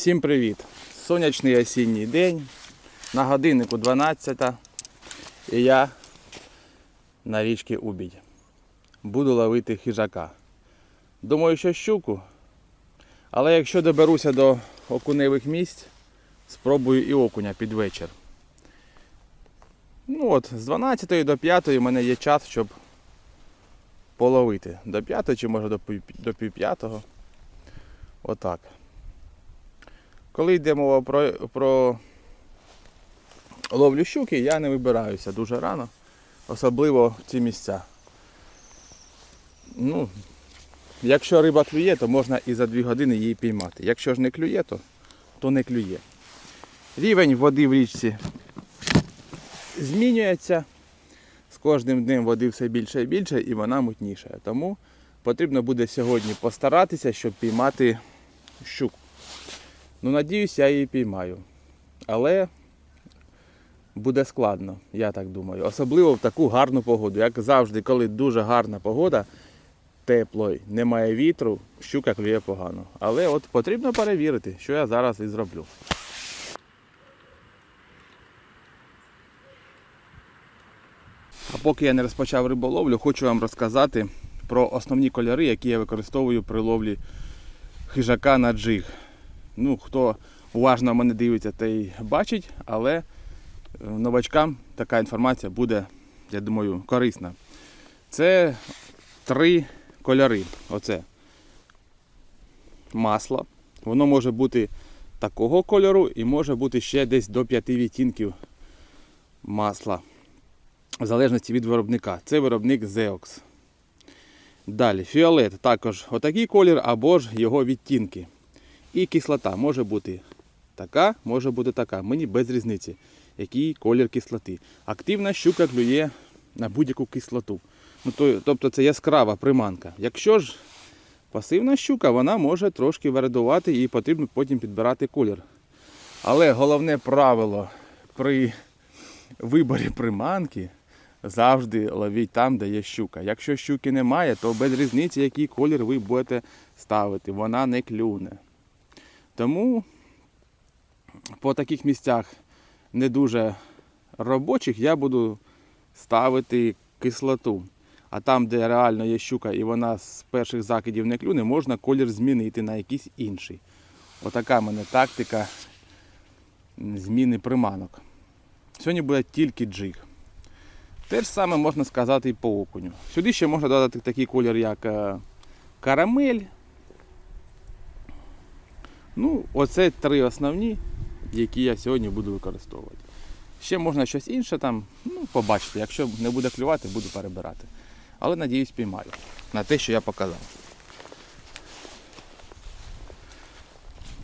Всім привіт! Сонячний осінній день. На годиннику 12 і я на річці Убідь. Буду ловити хижака. Думаю, що щуку. Але якщо доберуся до окуневих місць, спробую і окуня під вечір. Ну от, з 12 до 5 у мене є час, щоб половити. До 5 чи може до пів- п'ятого. Отак. Коли йде мова про, про ловлю щуки, я не вибираюся дуже рано, особливо в ці місця. Ну, якщо риба клює, то можна і за 2 години її піймати. Якщо ж не клює, то, то не клює. Рівень води в річці змінюється. З кожним днем води все більше і більше і вона мутніша. Тому потрібно буде сьогодні постаратися, щоб піймати щуку. Ну, надіюсь, я її піймаю. Але буде складно, я так думаю. Особливо в таку гарну погоду. Як завжди, коли дуже гарна погода, тепло, немає вітру, щука клює погано. Але от потрібно перевірити, що я зараз і зроблю. А поки я не розпочав риболовлю, хочу вам розказати про основні кольори, які я використовую при ловлі хижака на джиг. Ну, хто уважно мене дивиться, той бачить, але е, новачкам така інформація буде, я думаю, корисна. Це три кольори. Оце масло. Воно може бути такого кольору і може бути ще десь до 5 відтінків масла. В залежності від виробника. Це виробник Zeox. Далі, фіолет також отакий колір або ж його відтінки. І кислота може бути така, може бути така. Мені без різниці, який колір кислоти. Активна щука клює на будь-яку кислоту. Ну, то, тобто це яскрава приманка. Якщо ж пасивна щука, вона може трошки вирадувати і потрібно потім підбирати колір. Але головне правило при виборі приманки завжди ловіть там, де є щука. Якщо щуки немає, то без різниці, який колір ви будете ставити, вона не клюне. Тому по таких місцях не дуже робочих я буду ставити кислоту. А там, де реально є щука і вона з перших закидів не клюне, можна колір змінити на якийсь інший. Отака в мене тактика зміни приманок. Сьогодні буде тільки джиг. Те ж саме можна сказати і по окуню. Сюди ще можна додати такий колір, як е, карамель. Ну, оце три основні, які я сьогодні буду використовувати. Ще можна щось інше там, ну, побачите. Якщо не буде клювати, буду перебирати. Але надіюсь, піймаю на те, що я показав.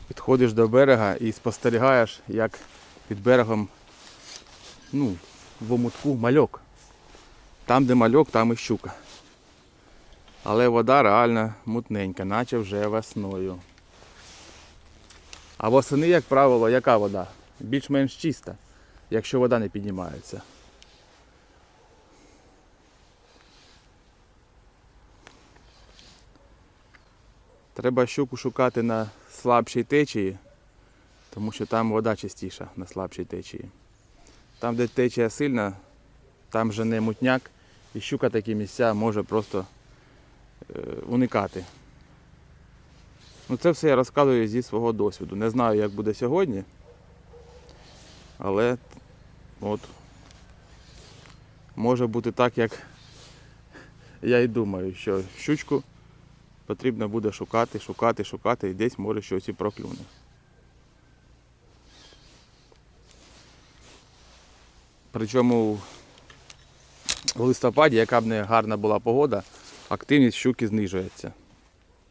Підходиш до берега і спостерігаєш, як під берегом ну, в омутку мальок. Там, де мальок, там і щука. Але вода реально мутненька, наче вже весною. А восени, як правило, яка вода? Більш-менш чиста, якщо вода не піднімається. Треба щуку шукати на слабшій течії, тому що там вода чистіша на слабшій течії. Там, де течія сильна, там же не мутняк, і щука такі місця може просто е, уникати. Ну, це все я розказую зі свого досвіду. Не знаю, як буде сьогодні. Але от може бути так, як я і думаю, що щучку потрібно буде шукати, шукати, шукати і десь може щось і проклюне. Причому в листопаді, яка б не гарна була погода, активність щуки знижується.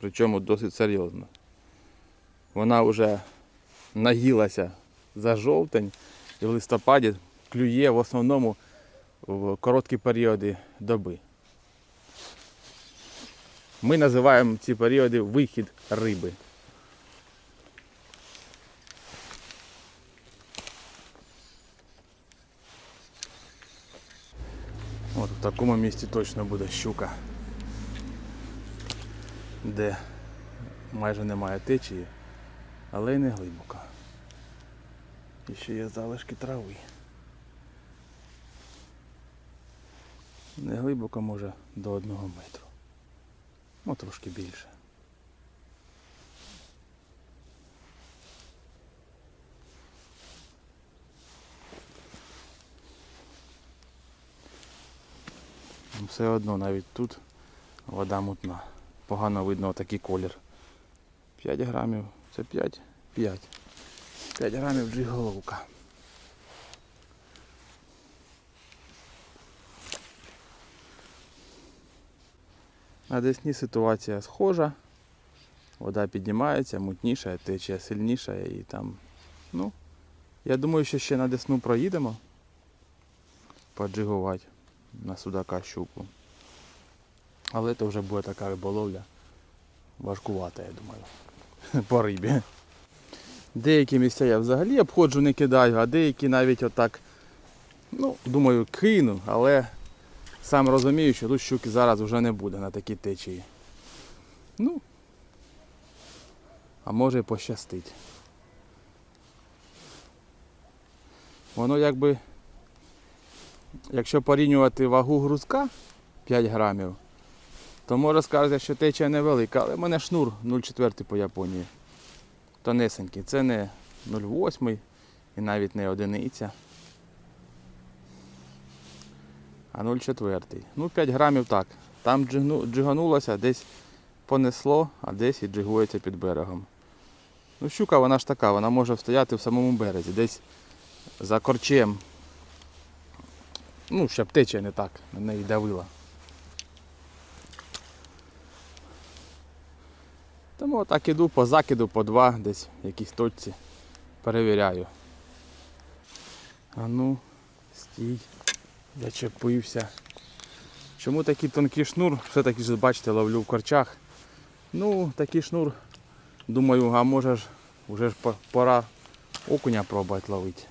Причому досить серйозно. Вона вже наїлася за жовтень і в листопаді клює в основному в короткі періоди доби. Ми називаємо ці періоди вихід риби. От в такому місці точно буде щука, де майже немає течії. але й не глибоко. І ще є залишки трави. Не глибоко може до одного метру. Ну трошки більше. Все одно навіть тут вода мутна. Погано видно такий колір. 5 грамів. Це 5? 5. 5 грамів джиголовка. На Десні ситуація схожа. Вода піднімається, мутніша, течія сильніша і там. Ну, я думаю, що ще на Десну проїдемо. Поджигувати на судака щуку. Але це вже буде така риболовля. Важкувата, я думаю. По рибі. Деякі місця я взагалі обходжу, не кидаю, а деякі навіть отак, ну, думаю, кину, але сам розумію, що тут щуки зараз вже не буде на такій течії. Ну, а може і пощастить. Воно якби, якщо порівнювати вагу грузка 5 грамів, то може сказати, що течія невелика, але в мене шнур 0,4 по Японії. Тонесенький. Це не 0,8 і навіть не одиниця. А 0,4. Ну 5 грамів так. Там джиганулося, десь понесло, а десь і джигується під берегом. Ну щука вона ж така, вона може стояти в самому березі, десь за корчем. Ну, щоб течія не так на неї давила. Тому отак іду по закиду, по два, десь в якійсь точці. Перевіряю. А ну, стій, зачепився. Чому такий тонкий шнур? Все-таки ж бачите, ловлю в корчах. Ну, такий шнур, думаю, а може ж вже ж пора окуня пробувати ловити.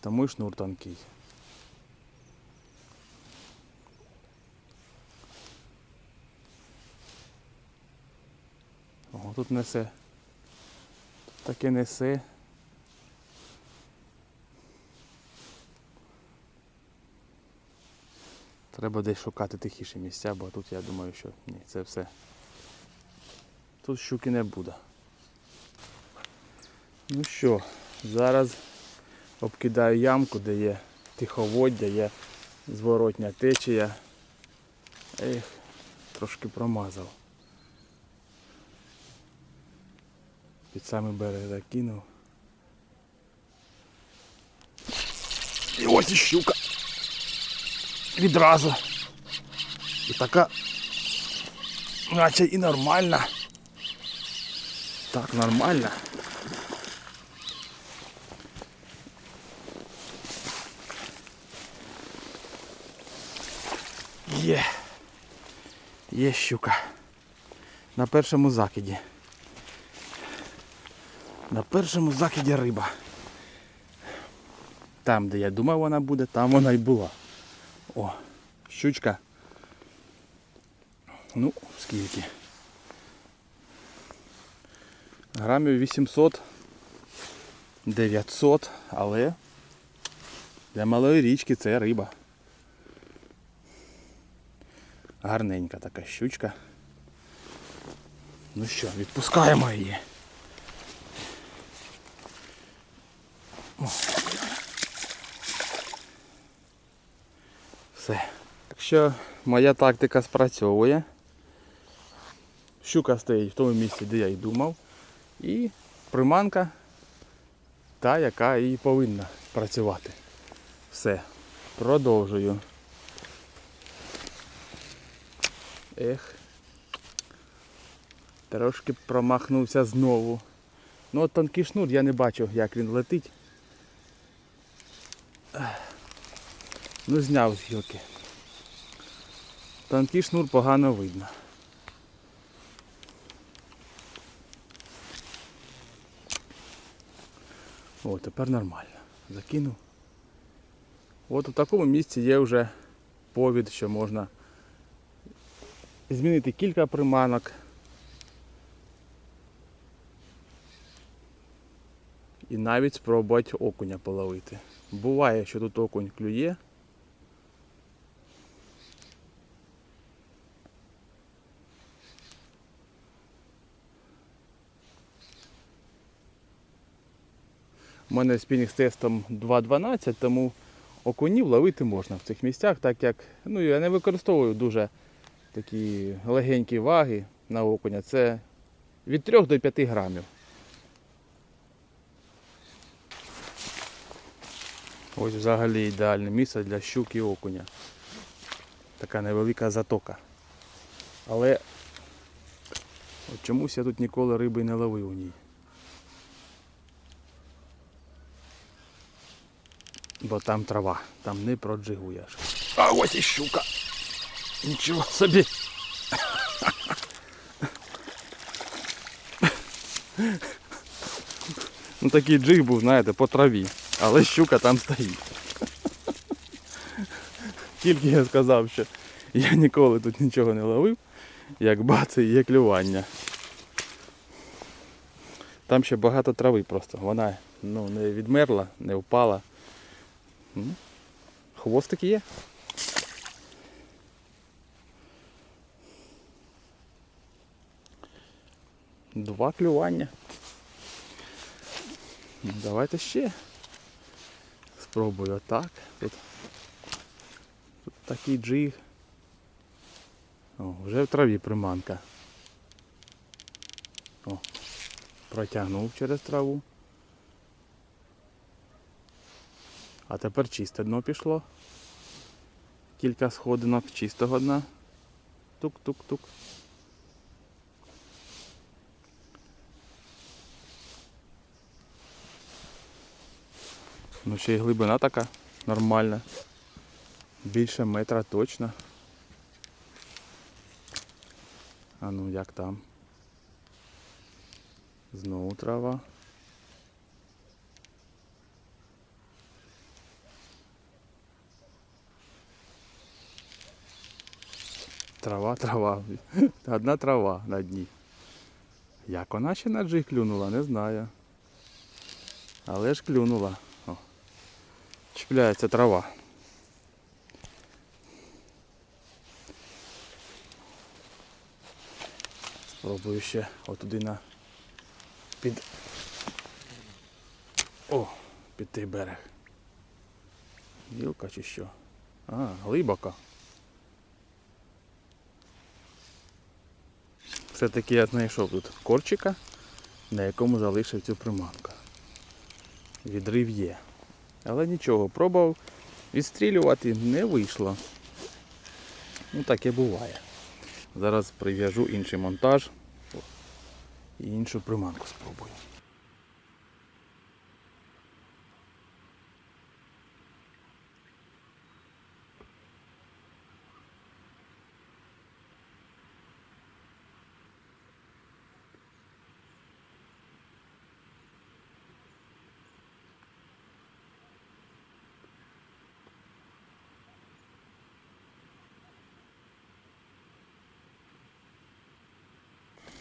Тому і шнур тонкий. Ого, тут несе. Тут таке несе. Треба десь шукати тихіші місця, бо тут я думаю, що ні, це все. Тут щуки не буде. Ну що, зараз обкидаю ямку, де є тиховоддя, є зворотня течія. Ех, трошки промазав. Під самий берег закинув. І ось і щука. Відразу. І така. Наче і нормальна. Так, нормальна. Є. Є щука. На першому закиді. На першому закиді риба. Там, де я думав вона буде, там вона й була. О, щучка. Ну, скільки? Грамів 800, 900, але для малої річки це риба. Гарненька така щучка. Ну що, відпускаємо її. Все. Так що моя тактика спрацьовує. Щука стоїть в тому місці, де я і думав. І приманка та, яка і повинна працювати. Все. Продовжую. Ех. Трошки промахнувся знову. Ну от тонкий шнур, я не бачу, як він летить. Ну зняв з гілки. Тонкий шнур погано видно. О, тепер нормально. Закинув. От у такому місці є вже повід, що можна змінити кілька приманок. І навіть спробувати окуня половити. Буває, що тут окунь клює. У мене спінінг з тестом 2.12, тому окунів ловити можна в цих місцях, так як ну, я не використовую дуже такі легенькі ваги на окуня. Це від 3 до 5 грамів. Ось взагалі ідеальне місце для щук і окуня. Така невелика затока. Але от чомусь я тут ніколи риби не ловив у ній. Бо там трава, там не проджигуєш. А ось і щука. Нічого собі. Ну такий джиг був, знаєте, по траві. Але щука там стоїть. Тільки я сказав, що я ніколи тут нічого не ловив, як бац і є клювання. Там ще багато трави просто. Вона ну, не відмерла, не впала. Хвостик є. Два клювання. Давайте ще. Спробую отак. Тут, тут такий джиг. О, вже в траві приманка. О, протягнув через траву. А тепер чисте дно пішло. Кілька сходинок чистого дна. Тук-тук-тук. Ну ще й глибина така нормальна. Більше метра точно. А ну як там? Знову трава. Трава, трава. Одна трава на дні. Як вона ще на джиг клюнула, не знаю. Але ж клюнула. Чіпляється трава. Спробую ще отуди на під. О, під той берег. Гілка чи що? А, глибоко. Все-таки я знайшов тут корчика, на якому залишив цю приманку. Відрив є. Але нічого, пробував відстрілювати, не вийшло. Ну таке буває. Зараз прив'яжу інший монтаж і іншу приманку спробую.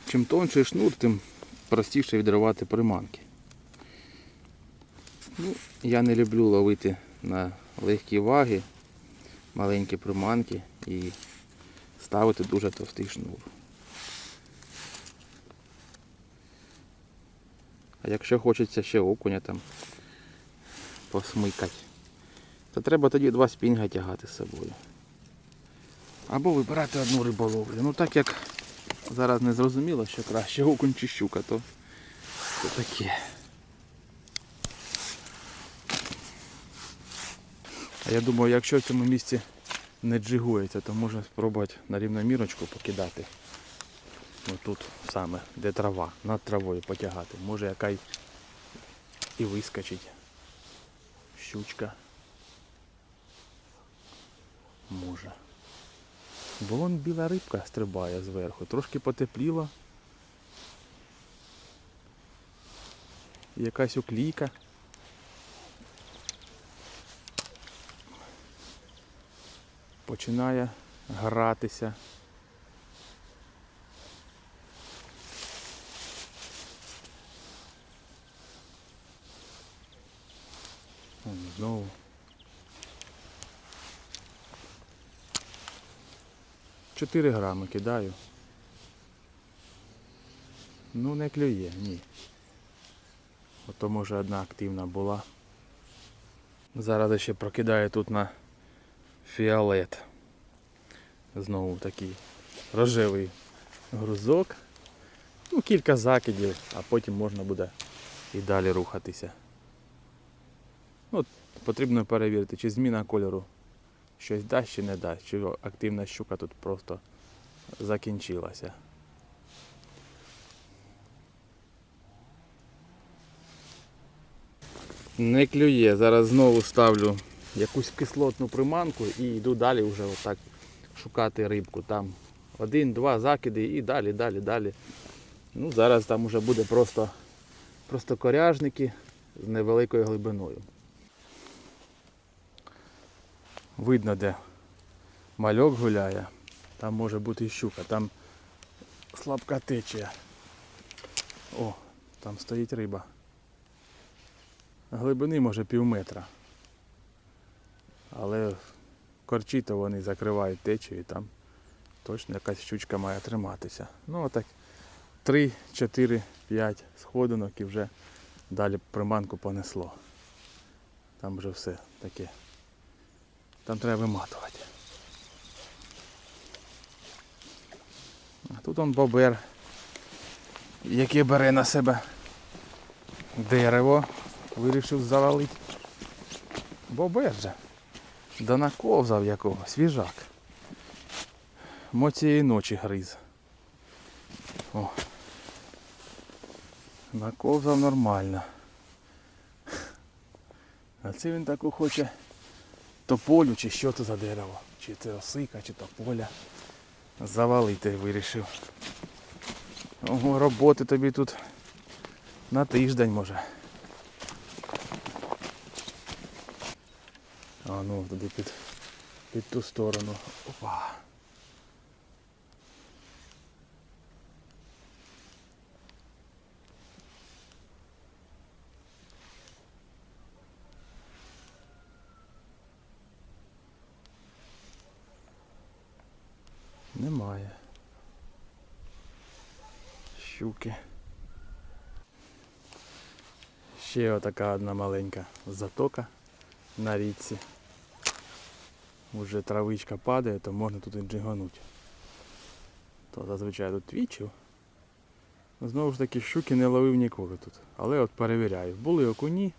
Чим тонший шнур, тим простіше відривати приманки. Ну, я не люблю ловити на легкі ваги, маленькі приманки і ставити дуже товстий шнур. А якщо хочеться ще окуня там посмикати, то треба тоді два спінга тягати з собою. Або вибирати одну риболовлю. Ну так як зараз не зрозуміло, що краще окунь чи щука, то, то таке. А я думаю, якщо в цьому місці не джигується, то можна спробувати на рівномірочку покидати. Отут саме, де трава, над травою потягати. Може яка й і вискочить. Щучка. Може. Бо вон біла рибка стрибає зверху, трошки потепліло. Якась оклійка. Починає гратися. 4 грами кидаю. Ну не клює, ні. Ото може одна активна була. Зараз ще прокидаю тут на фіолет. Знову такий рожевий грузок. Ну, кілька закидів, а потім можна буде і далі рухатися. От, Потрібно перевірити, чи зміна кольору щось дасть чи не дасть, чи активна щука тут просто закінчилася. Не клює. Зараз знову ставлю якусь кислотну приманку і йду далі вже отак шукати рибку. Там один-два закиди і далі, далі, далі. Ну, зараз там уже буде просто, просто коряжники з невеликою глибиною. Видно, де мальок гуляє. Там може бути і щука, там слабка течія. О, там стоїть риба. Глибини може пів метра. Але корчі то вони закривають течію і там точно якась щучка має триматися. Ну отак 3, 4, 5 сходинок і вже далі приманку понесло. Там вже все таке. Там треба виматувати. А тут он бобер, який бере на себе дерево, вирішив завалити. Бобер же. Да наковзав якого, свіжак. Мо цієї ночі гриз. О. Наковзав нормально. А це він таку хоче тополю, чи що це за дерево. Чи це осика, чи тополя. Завалити вирішив. Ого, роботи тобі тут на тиждень може. А ну туди під, під ту сторону. Опа. Немає. Щуки. Ще отака одна маленька затока на річці. Уже травичка падає, то можна тут і джигануть. То зазвичай тут твічив. Знову ж таки щуки не ловив ніколи тут. Але от перевіряю. Були окуні,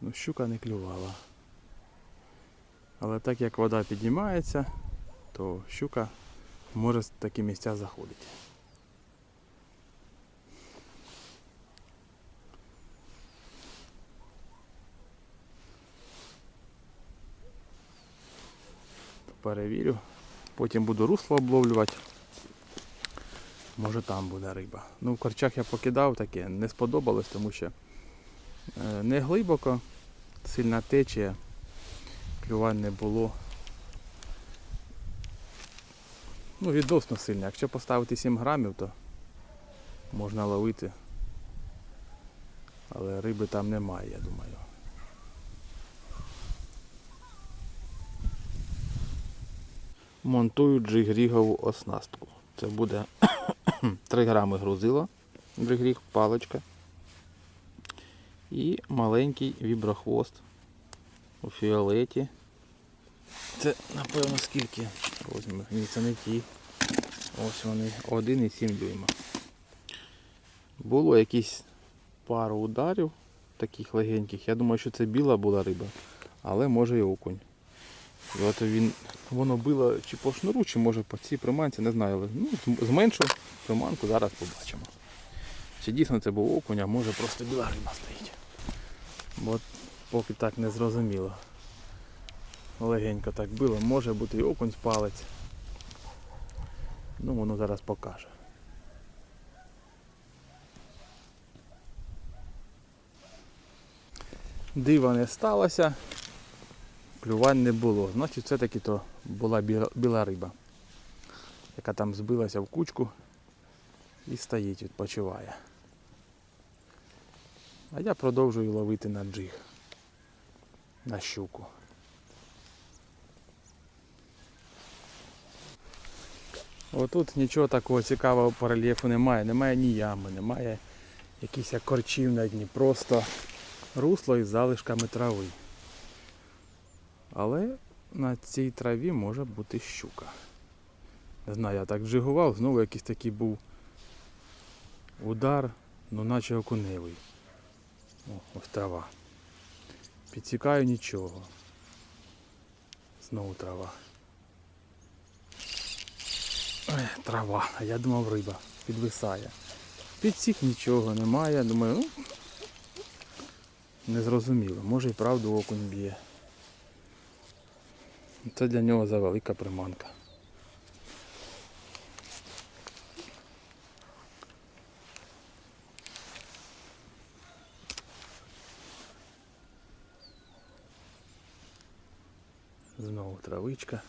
ну щука не клювала. Але так як вода піднімається, то щука може в такі місця заходити. Перевірю. Потім буду русло обловлювати. Може там буде риба. Ну в корчах я покидав таке, не сподобалось, тому що е, не глибоко, сильна течія, клювань не було. Ну, відносно сильно. Якщо поставити 7 грамів, то можна ловити. Але риби там немає, я думаю. Монтую джигрігову оснастку. Це буде 3 грами грузила, джигріг, паличка. І маленький віброхвост у фіолеті. Це напевно скільки розмір. Ні, це не ті. Ось вони 1,7 дюйма. Було якісь пару ударів таких легеньких. Я думаю, що це біла була риба, але може і окунь. І от він, воно било чи по шнуру, чи може по цій приманці, не знаю. Але, ну, з- зменшу приманку, зараз побачимо. Чи дійсно це був окунь, а може просто біла риба стоїть. Бо поки так не зрозуміло. Легенько так било, може бути і окунь з палець. Ну воно зараз покаже. Дива не сталося, клювань не було. Значить все-таки то була біла, риба, яка там збилася в кучку і стоїть, відпочиває. А я продовжую ловити на джиг. на щуку. Отут нічого такого цікавого по рельєфу немає. Немає ні ями, немає якихось корчів на дні. Просто русло із залишками трави. Але на цій траві може бути щука. Не знаю, я так джигував, знову якийсь такий був удар, ну наче окуневий. О, ось трава. Підсікаю нічого. Знову трава. Ой, трава, я думав риба підвисає. Підсік нічого немає, думаю, ну незрозуміло, може і правду окунь б'є. Це для нього завелика приманка. Знову травичка.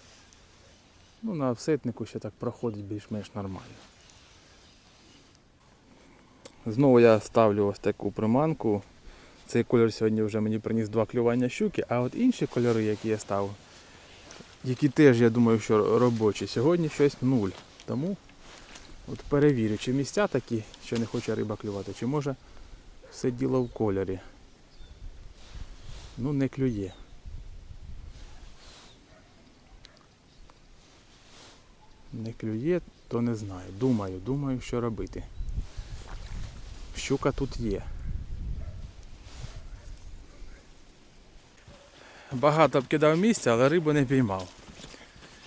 Ну, на офсетнику ще так проходить більш-менш нормально. Знову я ставлю ось таку приманку. Цей кольор сьогодні вже мені приніс два клювання щуки, а от інші кольори, які я ставив, які теж, я думаю, що робочі, сьогодні щось нуль. Тому от перевірю, чи місця такі, що не хоче риба клювати, чи може все діло в кольорі. Ну, не клює. Не клює, то не знаю. Думаю, думаю, що робити. Щука тут є. Багато обкидав місця, але рибу не піймав.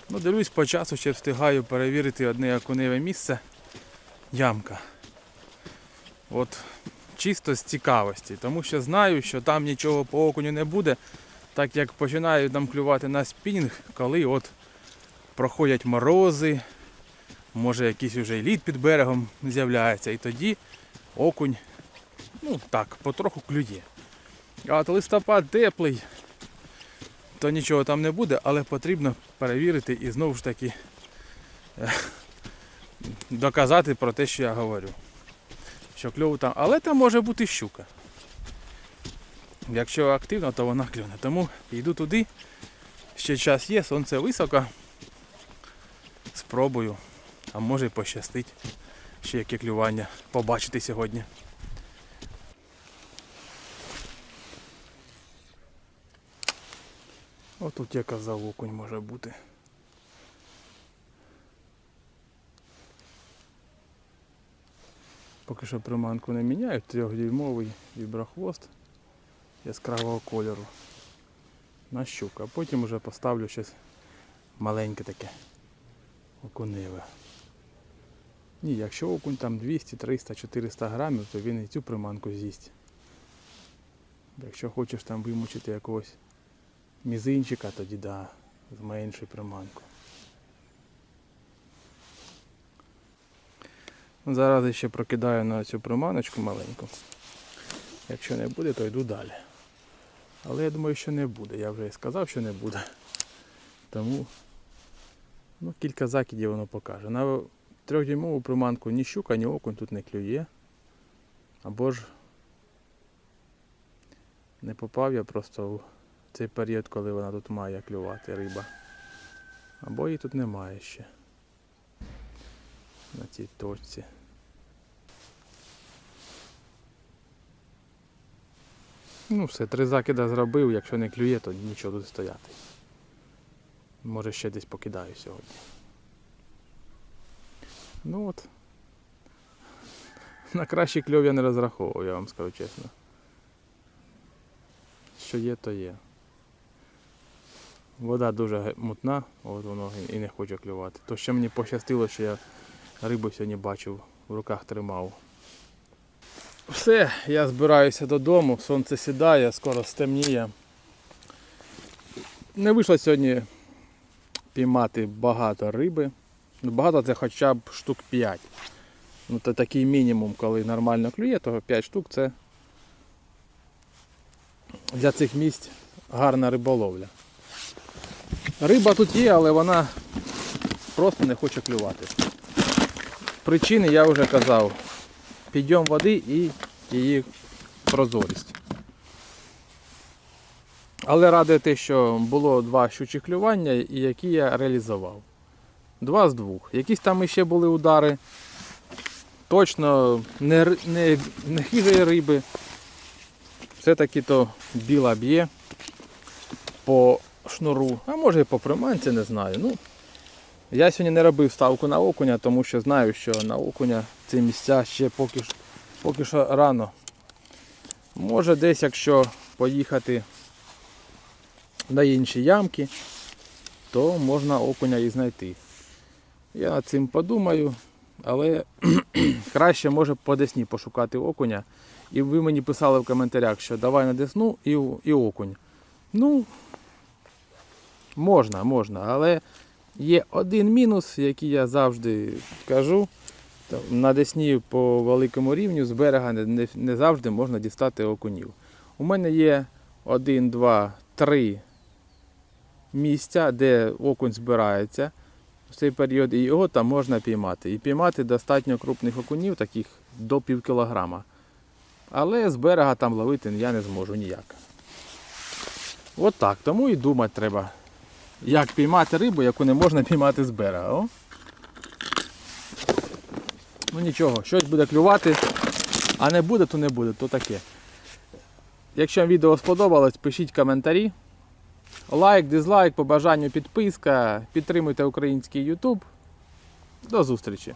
Ну, дивлюсь, по часу ще встигаю перевірити одне окуневе місце. Ямка. От чисто з цікавості, тому що знаю, що там нічого по окуню не буде, так як починаю там клювати на спінінг, коли от проходять морози, може якийсь уже лід під берегом з'являється, і тоді окунь, ну так, потроху клює. А от листопад теплий, то нічого там не буде, але потрібно перевірити і знову ж таки е, доказати про те, що я говорю. Що кльово там, але там може бути щука. Якщо активно, то вона клюне. Тому йду туди. Ще час є, сонце високо. Спробую. А може пощастить ще яке клювання побачити сьогодні. Отут я казав окунь може бути. Поки що приманку не міняю, трьохдюймовий віброхвост яскравого кольору на щуку, а потім вже поставлю щось маленьке таке окуневе. Ні, якщо окунь там 200, 300, 400 грамів, то він і цю приманку з'їсть. Якщо хочеш там вимучити якогось мізинчика, тоді да, зменшуй приманку. Зараз я ще прокидаю на цю приманочку маленьку. Якщо не буде, то йду далі. Але я думаю, що не буде. Я вже сказав, що не буде. Тому ну, кілька закидів воно покаже. На трьохдюймову приманку ні щука, ні окунь тут не клює. Або ж не попав я просто в цей період, коли вона тут має клювати риба. Або її тут немає ще. На цій точці. Ну все, три закида зробив, якщо не клює, то нічого тут стояти. Може ще десь покидаю сьогодні. Ну от. На кращий кльов я не розраховував, я вам скажу чесно. Що є, то є. Вода дуже мутна, от воно і не хоче клювати. То ще мені пощастило, що я рибу сьогодні бачив, в руках тримав. Все, я збираюся додому, сонце сідає, скоро стемніє. Не вийшло сьогодні піймати багато риби. Ну, багато це хоча б штук 5. Ну, це такий мінімум, коли нормально клює, то 5 штук це для цих місць гарна риболовля. Риба тут є, але вона просто не хоче клювати. Причини я вже казав. Підйом води і її прозорість. Але радує те, що було два щучих клювання, які я реалізував. Два з двох. Якісь там іще були удари. Точно не, не, не хижої риби. Все-таки то біла б'є по шнуру, а може і по приманці, не знаю. Ну, я сьогодні не робив ставку на окуня, тому що знаю, що на окуня ці місця ще поки, що- поки що рано. Може десь, якщо поїхати на інші ямки, то можна окуня і знайти. Я над цим подумаю, але краще може по десні пошукати окуня. І ви мені писали в коментарях, що давай на десну і, і окунь. Ну, можна, можна, але є один мінус, який я завжди кажу. На Десні по великому рівню з берега не, не, завжди можна дістати окунів. У мене є один, два, три місця, де окунь збирається в цей період, і його там можна піймати. І піймати достатньо крупних окунів, таких до пів кілограма. Але з берега там ловити я не зможу ніяк. От так. Тому і думати треба, як піймати рибу, яку не можна піймати з берега. О? Ну нічого, щось буде клювати, а не буде, то не буде, то таке. Якщо вам відео сподобалось, пишіть коментарі. Лайк, дизлайк, по бажанню підписка. Підтримуйте український YouTube. До зустрічі!